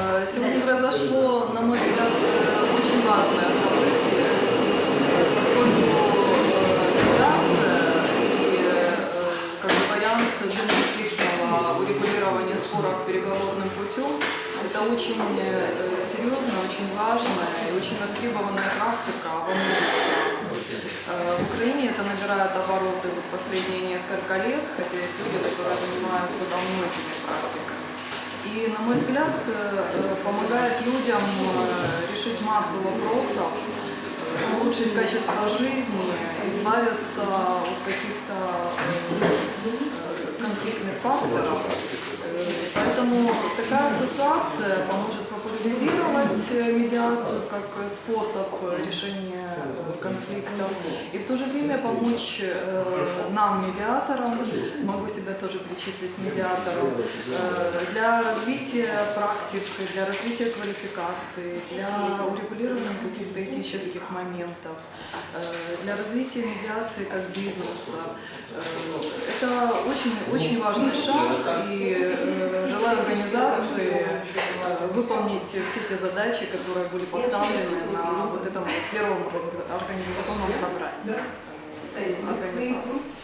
Э, Сегодня произошло, на мой взгляд, э, очень важное событие, поскольку медиация и э, как бы вариант бесконфликтного урегулирования споров переговорным путем это очень серьезная, очень важная и очень востребованная практика во В Украине это набирает обороты вот последние несколько лет, хотя есть люди, которые занимаются давно этими практиками. И, на мой взгляд, э, помогает людям э, решить массу вопросов, улучшить качество жизни, избавиться от каких-то э, конфликтных факторов. Поэтому такая ассоциация поможет популяризировать медиацию как способ решения конфликтов. И в то же время помочь э, нам, медиаторам, могу себя тоже причислить медиатору, э, для развития практик, для развития квалификации, для урегулирования каких-то этических моментов, э, для развития медиации как бизнеса. Э, Это очень, очень важный шаг, и э, желаю организации э, выполнить все те задачи, которые были поставлены на вот этом первом организационном собрании организации.